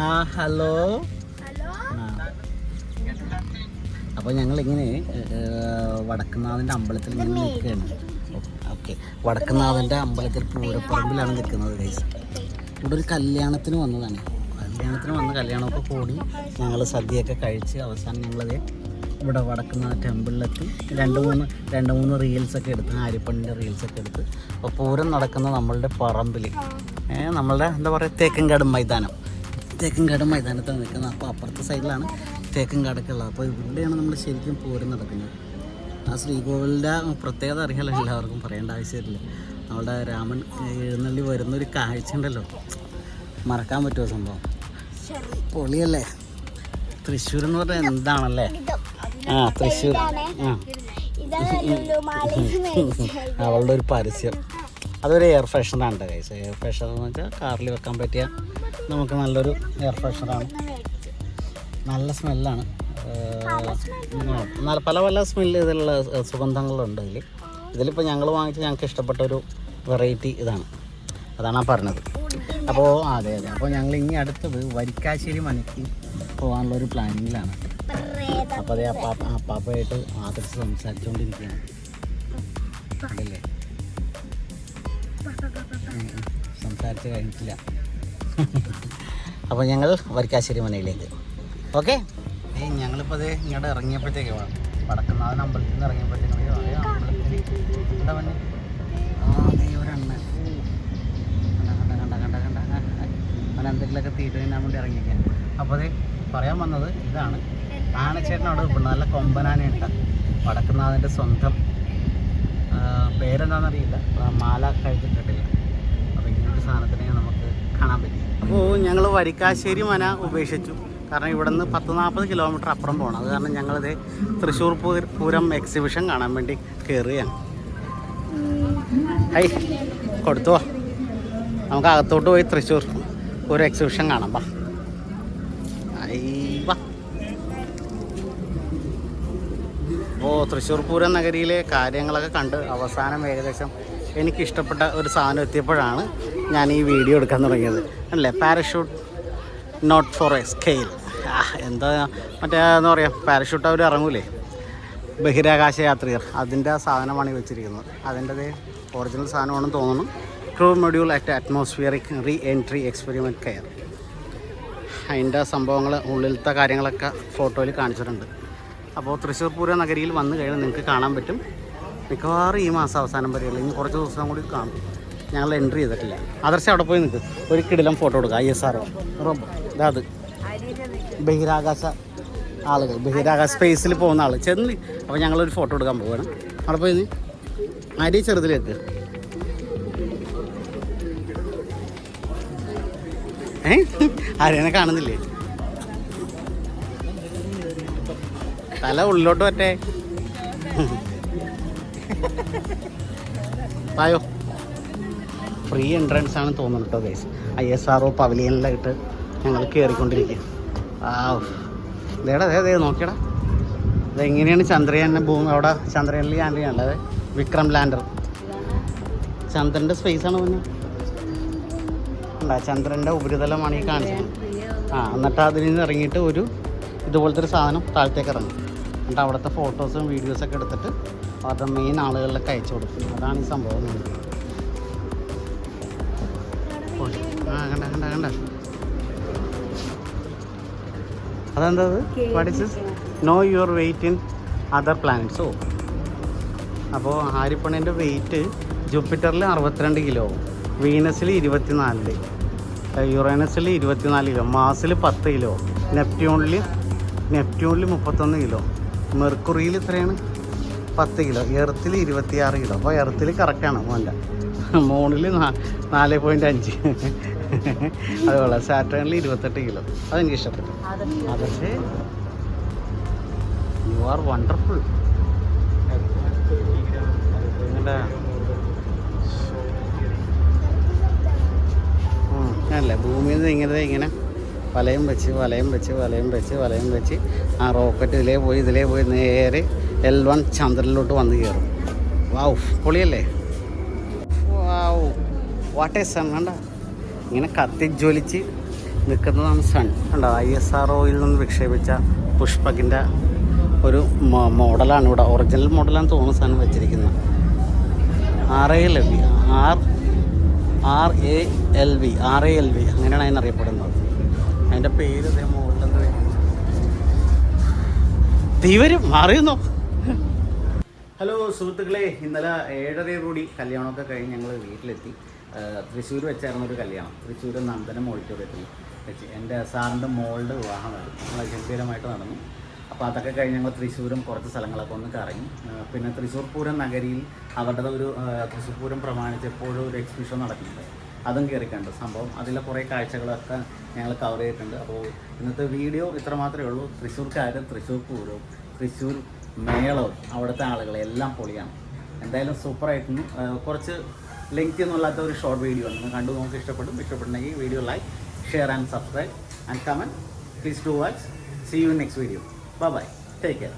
ആ ഹലോ. അപ്പോൾ ഞങ്ങൾ ഇങ്ങനെ വടക്കുന്നാഥന്റെ അമ്പലത്തിൽ ഇങ്ങനെ നിൽക്കുകയാണ്. ഓക്കെ. വടക്കുന്നാഥന്റെ അമ്പലത്തിൽ പൂരപ്പറമ്പിലാണ് നിൽക്കുന്നത് ഗൈസ് ഇവിടെ ഒരു കല്യാണത്തിന് വന്നതാണ്. കല്യാണത്തിന് വന്ന കല്യാണമൊക്കെ കൂടി ഞങ്ങൾ സദ്യയൊക്കെ കഴിച്ച് അവസാനം ഞങ്ങളത് ഇവിടെ വടക്കുന്ന ടെമ്പിളിലെത്തി. രണ്ട് മൂന്ന് രണ്ട് മൂന്ന് റീൽസൊക്കെ എടുത്ത് ആര്യപ്പണ്ണിന്റെ റീൽസൊക്കെ എടുത്ത്. അപ്പോൾ പൂരം നടക്കുന്ന നമ്മളുടെ പറമ്പിൽ നമ്മളുടെ എന്താ പറയുക തേക്കങ്കാട് മൈതാനം. തേക്കൻകാട് മൈതാനത്താണ് നിൽക്കുന്നത്. അപ്പോൾ അപ്പുറത്തെ സൈഡിലാണ് തേക്കൻകാടൊക്കെ ഉള്ളത്. അപ്പോൾ ഇവിടെയാണ് നമ്മൾ ശരിക്കും പോരും നടക്കുന്നത്. ആ ശ്രീകോവിലിന്റെ പ്രത്യേകത അറിയാലോ എല്ലാവർക്കും പറയേണ്ട ആവശ്യമില്ല. അവിടെ രാമൻ എഴുന്നള്ളി വരുന്നൊരു കാഴ്ച ഉണ്ടല്ലോ. മറക്കാൻ പറ്റുമോ സംഭവം? പൊളിയല്ലേ? തൃശ്ശൂർ എന്ന് പറഞ്ഞാൽ എന്താണല്ലേ? ആ തൃശ്ശൂർ. ആ. അവളുടെ ഒരു പരസ്യം. അതൊരു എയർ ഫ്രഷറാണ് കൈസ് എയർ ഫ്രഷർ എന്ന് വെച്ചാൽ കാറിൽ വെക്കാൻ പറ്റിയ നമുക്ക് നല്ലൊരു എയർ ഫ്രഷറാണ് നല്ല സ്മെല്ലാണ് പല പല സ്മെല്ല് ഇതിലുള്ള സുഗന്ധങ്ങളുണ്ട് ഇതിൽ ഇതിലിപ്പോൾ ഞങ്ങൾ വാങ്ങിച്ച് ഞങ്ങൾക്ക് ഇഷ്ടപ്പെട്ട ഒരു വെറൈറ്റി ഇതാണ്. അതാണ് ആ പറഞ്ഞത്. അപ്പോൾ അതെ അതെ. അപ്പോൾ ഞങ്ങൾ ഇനി അടുത്തത് വരിക്കാശ്ശേരി മനയ്ക്ക് പോകാനുള്ള ഒരു പ്ലാനിങ്ങിലാണ് അപ്പോൾ അതേ അപ്പാപ്പ അപ്പാപ്പയായിട്ട് ആദർശ് സംസാരിച്ചുകൊണ്ടിരിക്കുകയാണ് അതല്ലേ. സംസാരിച്ച് കഴിഞ്ഞിട്ടില്ല. അപ്പോൾ ഞങ്ങൾ വരിക്കാശ്ശേരി മനയിലേക്ക് ഓക്കെ? ഏയ് ഞങ്ങളിപ്പോൾ അത് ഇങ്ങോട്ട് ഇറങ്ങിയപ്പോഴത്തേക്ക് വടക്കുന്നാഥൻ അമ്പലത്തിൽ നിന്ന് ഇറങ്ങിയപ്പോഴത്തേക്കും അമ്പലത്തിൽ എന്താ പറഞ്ഞു? ആ ദേ ഒരെണ്ണൻ കണ്ട കണ്ട കണ്ട കണ്ട കണ്ട അവൻ എന്തെങ്കിലുമൊക്കെ തീറ്റ തിന്നാൻ വേണ്ടി ഇറങ്ങിയിരിക്കാൻ അപ്പോൾ അത് പറയാൻ വന്നത് ഇതാണ്. ആനച്ചേട്ടൻ അവിടെ നിൽപ്പുണ്ട്. നല്ല കൊമ്പനാനയുണ്ട് വടക്കുന്നാഥന്റെ സ്വന്തം പേരെന്താണെന്നറിയില്ല. മാല കഴിച്ചിട്ടിട്ടില്ല സാധനത്തിനെ നമുക്ക് കാണാൻ പറ്റി. അപ്പോൾ ഞങ്ങൾ വരിക്കാശ്ശേരി മന ഉപേക്ഷിച്ചു. കാരണം ഇവിടെ നിന്ന് പത്ത് നാൽപ്പത് കിലോമീറ്റർ അപ്പുറം പോകണം അത് കാരണം ഞങ്ങളിത് തൃശ്ശൂർ പൂരം എക്സിബിഷൻ കാണാൻ വേണ്ടി കയറുകയാണ് ഐ കൊടുത്തു. നമുക്ക് അകത്തോട്ട് പോയി തൃശ്ശൂർ ഒരു എക്സിബിഷൻ കാണാം വാ. അപ്പോൾ തൃശ്ശൂർ പൂരം നഗരിയിലെ കാര്യങ്ങളൊക്കെ കണ്ട് അവസാനം ഏകദേശം എനിക്കിഷ്ടപ്പെട്ട ഒരു സാധനം എത്തിയപ്പോഴാണ് ഞാൻ ഈ വീഡിയോ എടുക്കാൻ തുടങ്ങിയത്. അല്ലേ? Parachute not for a scale എന്താ മറ്റേ എന്താ പറയുക പാരഷൂട്ട് അവർ ഇറങ്ങൂലേ? ബഹിരാകാശ യാത്രികർ. അതിന്റെ സാധനമാണ് ഈ വെച്ചിരിക്കുന്നത്. അതിന്റെ ഒറിജിനൽ സാധനമാണെന്ന് തോന്നുന്നു. Crew module at atmospheric re entry experiment CARE അതിന്റെ സംഭവങ്ങൾ ഉള്ളിലത്തെ കാര്യങ്ങളൊക്കെ ഫോട്ടോയിൽ കാണിച്ചിട്ടുണ്ട്. അപ്പോൾ തൃശ്ശൂർ പൂര നഗരിയിൽ വന്നു കഴിഞ്ഞാൽ നിങ്ങൾക്ക് കാണാൻ പറ്റും. മിക്കവാറും ഈ മാസം അവസാനം വരെയുള്ള ഇനി കുറച്ച് ദിവസം കൂടി കാണും. ഞങ്ങൾ എൻട്രി ചെയ്തിട്ടില്ല. ആദർശം അവിടെ പോയി നിൽക്ക് ഒരു കിടിലം ഫോട്ടോ എടുക്കുക ഐ എസ് ആർ ഇതാത്. ബഹിരാകാശ ആളുകൾ ബഹിരാകാശ സ്പേസിൽ പോകുന്ന ആൾ ചെന്ന് അപ്പോൾ ഞങ്ങളൊരു ഫോട്ടോ എടുക്കാൻ പോവുകയാണ് അവിടെ പോയി അരി ചെറുതിലേക്ക്. ഏ? അരിനെ കാണുന്നില്ലേ? തല ഉള്ളിലോട്ട് പറ്റേ പായോ. ഫ്രീ എൻട്രൻസ് ആണ് തോന്നുന്നത് കേട്ടോ guys I S R O പവലിയനിലായിട്ട് ഞങ്ങൾ കയറിക്കൊണ്ടിരിക്കുക ആ ഇതേടാ അതെ അതെ നോക്കിയടാ. ഇതെങ്ങനെയാണ് ചന്ദ്രയാന്റെ ഭൂമി? അവിടെ ചന്ദ്രയാനിൽ ലാൻഡ് ചെയ്യാനുള്ളത്. വിക്രം ലാൻഡർ ചന്ദ്രന്റെ സ്പേസാണ് പിന്നെ? ഉണ്ടാ ചന്ദ്രന്റെ ഉപരിതലമാണ് ഈ കാണിച്ചത്. ആ എന്നിട്ട് അതിൽ നിന്ന് ഇറങ്ങിയിട്ട് ഒരു ഇതുപോലത്തെ ഒരു സാധനം താഴത്തേക്ക് ഇറങ്ങും. എന്നിട്ട് അവിടുത്തെ ഫോട്ടോസും വീഡിയോസൊക്കെ എടുത്തിട്ട് അവരുടെ മെയിൻ ആളുകളിലൊക്കെ അയച്ചു കൊടുക്കും. അതാണ് ഈ സംഭവം. ആ അതെന്താ what is no your weight in other planets അപ്പോൾ ആരിപ്പണേന്റെ വെയിറ്റ് ജൂപ്പിറ്ററിൽ അറുപത്തിരണ്ട് കിലോ വീനസിൽ ഇരുപത്തിനാലിൽ യുറേനസിൽ ഇരുപത്തിനാല് കിലോ മാസിൽ പത്ത് കിലോ നെപ്റ്റ്യൂണിൽ നെപ്റ്റ്യൂണിൽ മുപ്പത്തൊന്ന് കിലോ മെർക്കുറിയിൽ ഇത്രയാണ് പത്ത് കിലോ എർത്തിൽ ഇരുപത്തിയാറ് കിലോ. അപ്പോൾ എർത്തിൽ കറക്റ്റാണ് മോന്റെ. മോണിൽ നാല് പോയിന്റ് അഞ്ച്. അതുപോലെ സാറ്റേണിൽ ഇരുപത്തെട്ട് കിലോ. അതെനിക്ക് ഇഷ്ടപ്പെട്ടു അതൊക്കെ യു ആർ വണ്ടർഫുൾ അല്ല ഭൂമിയിൽ നിന്ന് ഇങ്ങനെ ഇങ്ങനെ വലയം വെച്ച് വലയം വെച്ച് വലയം വെച്ച് വലയം വെച്ച് ആ റോക്കറ്റ് ഇതിലേ പോയി ഇതിലേ പോയി നേരെ എൽ വൺ ചന്ദ്രനിലോട്ട് വന്ന് കയറും. വാവ് പൊളിയല്ലേ? വാവ് വാട്ടേ സൺ കണ്ട? ഇങ്ങനെ കത്തിജ്വലിച്ച് നിൽക്കുന്നതാണ് സൺ. കണ്ടോ? ഐ എസ് ആർ ഒയിൽ നിന്ന് വിക്ഷേപിച്ച പുഷ്പകിന്റെ ഒരു മോഡലാണ് ഇവിടെ. ഒറിജിനൽ മോഡലാണ് തോന്നുന്ന സാധനം വെച്ചിരിക്കുന്നത്. R A L V R R A L V R A L V അങ്ങനെയാണ് അതിനറിയപ്പെടുന്നത്. അതിന്റെ പേര് ഇതേ മുകളിലെന്ത് തീവരും മാറിയുന്നോ ഹലോ സുഹൃത്തുക്കളെ ഇന്നലെ ഏഴരയോടുകൂടി കല്യാണമൊക്കെ കഴിഞ്ഞ് ഞങ്ങൾ വീട്ടിലെത്തി. തൃശ്ശൂർ വെച്ചായിരുന്നു ഒരു കല്യാണം. തൃശ്ശൂർ നന്ദനം ഓഡിറ്റോറിയത്തിൽ വെച്ച്. എന്റെ സാറിന്റെ മോളുടെ വിവാഹമായിരുന്നു. നമ്മൾ ഗംഭീരമായിട്ട് നടന്നു. അപ്പോൾ അതൊക്കെ കഴിഞ്ഞ് ഞങ്ങൾ തൃശ്ശൂരും കുറച്ച് സ്ഥലങ്ങളൊക്കെ ഒന്ന് കറങ്ങി. പിന്നെ തൃശ്ശൂർ പൂരം നഗരിയിൽ അവരുടെ ഒരു തൃശ്ശൂർ പൂരം പ്രമാണിച്ച് എപ്പോഴും ഒരു എക്സിബിഷൻ നടക്കുന്നുണ്ട്. അതും കയറി സംഭവം അതിലെ കുറേ കാഴ്ചകളൊക്കെ ഞങ്ങൾ കവർ ചെയ്തിട്ടുണ്ട്. അപ്പോൾ ഇന്നത്തെ വീഡിയോ ഇത്ര മാത്രമേ ഉള്ളൂ. തൃശ്ശൂർക്കാരും തൃശ്ശൂർ പൂരവും തൃശ്ശൂർ മേളവും അവിടുത്തെ ആളുകളെല്ലാം പൊളിയാണ്. എന്തായാലും സൂപ്പറായിട്ടുണ്ട് കുറച്ച് ലെങ്തി ഒന്നുമില്ലാത്ത ഒരു ഷോർട്ട് വീഡിയോ ആണ്. കണ്ടു നോക്കി ഇഷ്ടപ്പെടും. ഇഷ്ടപ്പെട്ടുണ്ടെങ്കിൽ video like share and subscribe and comment please to watch see you next video bye bye take care